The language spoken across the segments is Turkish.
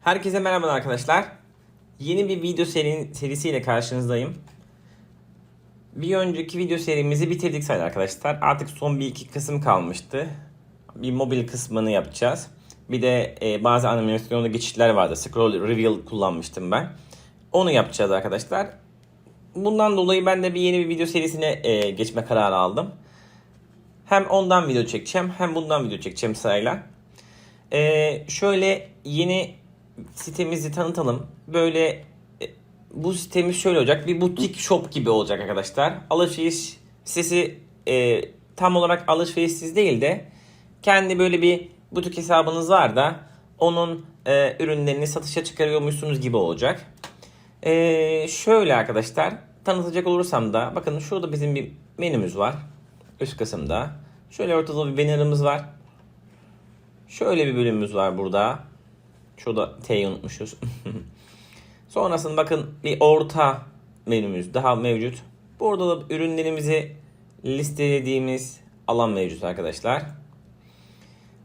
Herkese merhaba arkadaşlar. Yeni bir video seri, serisiyle karşınızdayım. Bir önceki video serimizi bitirdik sayın arkadaşlar. Artık son bir iki kısım kalmıştı. Bir mobil kısmını yapacağız. Bir de e, bazı animasyonlu geçişler vardı. Scroll Reveal kullanmıştım ben. Onu yapacağız arkadaşlar. Bundan dolayı ben de bir yeni bir video serisine e, geçme kararı aldım. Hem ondan video çekeceğim hem bundan video çekeceğim sırayla. Ee, şöyle yeni sitemizi tanıtalım. Böyle e, bu sitemiz şöyle olacak. Bir butik shop gibi olacak arkadaşlar. Alışveriş sitesi e, tam olarak alışverişsiz değil de kendi böyle bir butik hesabınız var da onun e, ürünlerini satışa çıkarıyormuşsunuz gibi olacak. E, şöyle arkadaşlar tanıtacak olursam da bakın şurada bizim bir menümüz var. Üst kısımda. Şöyle ortada bir bannerımız var. Şöyle bir bölümümüz var burada. Şurada T'yi unutmuşuz. Sonrasında bakın bir orta menümüz daha mevcut. Burada da ürünlerimizi listelediğimiz alan mevcut arkadaşlar.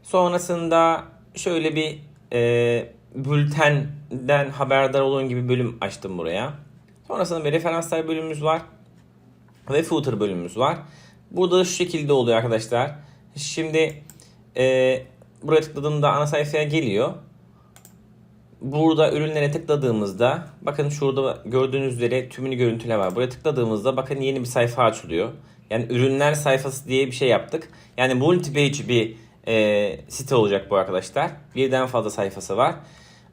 Sonrasında şöyle bir e, bültenden haberdar olun gibi bölüm açtım buraya. Sonrasında bir referanslar bölümümüz var. Ve footer bölümümüz var. Burada şu şekilde oluyor arkadaşlar. Şimdi e, buraya tıkladığımda ana sayfaya geliyor. Burada ürünlere tıkladığımızda bakın şurada gördüğünüz üzere tümünü görüntüle var. Buraya tıkladığımızda bakın yeni bir sayfa açılıyor. Yani ürünler sayfası diye bir şey yaptık. Yani multi page bir e, site olacak bu arkadaşlar. Birden fazla sayfası var.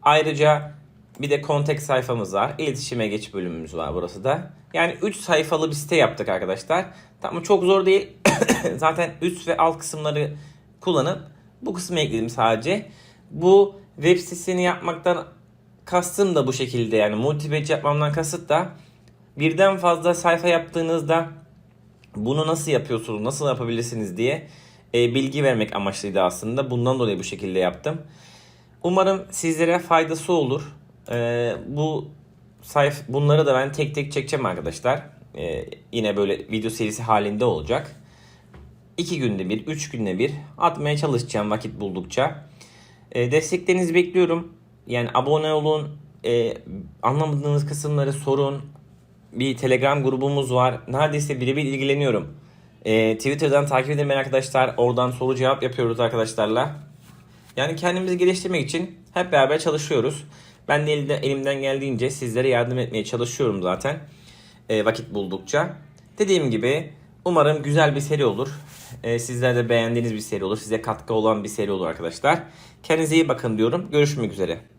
Ayrıca bir de kontek sayfamız var. İletişime geç bölümümüz var burası da. Yani 3 sayfalı bir site yaptık arkadaşlar. Tamam çok zor değil. Zaten üst ve alt kısımları kullanıp bu kısmı ekledim sadece. Bu web sitesini yapmaktan kastım da bu şekilde yani multipage yapmamdan kasıt da birden fazla sayfa yaptığınızda bunu nasıl yapıyorsunuz, nasıl yapabilirsiniz diye e, bilgi vermek amaçlıydı aslında. Bundan dolayı bu şekilde yaptım. Umarım sizlere faydası olur. E, bu sayf bunları da ben tek tek çekeceğim arkadaşlar. E, yine böyle video serisi halinde olacak. 2 günde bir, 3 günde bir atmaya çalışacağım vakit buldukça. E, desteklerinizi bekliyorum. Yani abone olun, e, anlamadığınız kısımları sorun. Bir Telegram grubumuz var. Neredeyse birebir ilgileniyorum. E, Twitter'dan takip edin arkadaşlar. Oradan soru cevap yapıyoruz arkadaşlarla. Yani kendimizi geliştirmek için hep beraber çalışıyoruz. Ben de elde, elimden geldiğince sizlere yardım etmeye çalışıyorum zaten. E, vakit buldukça. Dediğim gibi umarım güzel bir seri olur. E, sizler de beğendiğiniz bir seri olur. Size katkı olan bir seri olur arkadaşlar. Kendinize iyi bakın diyorum. Görüşmek üzere.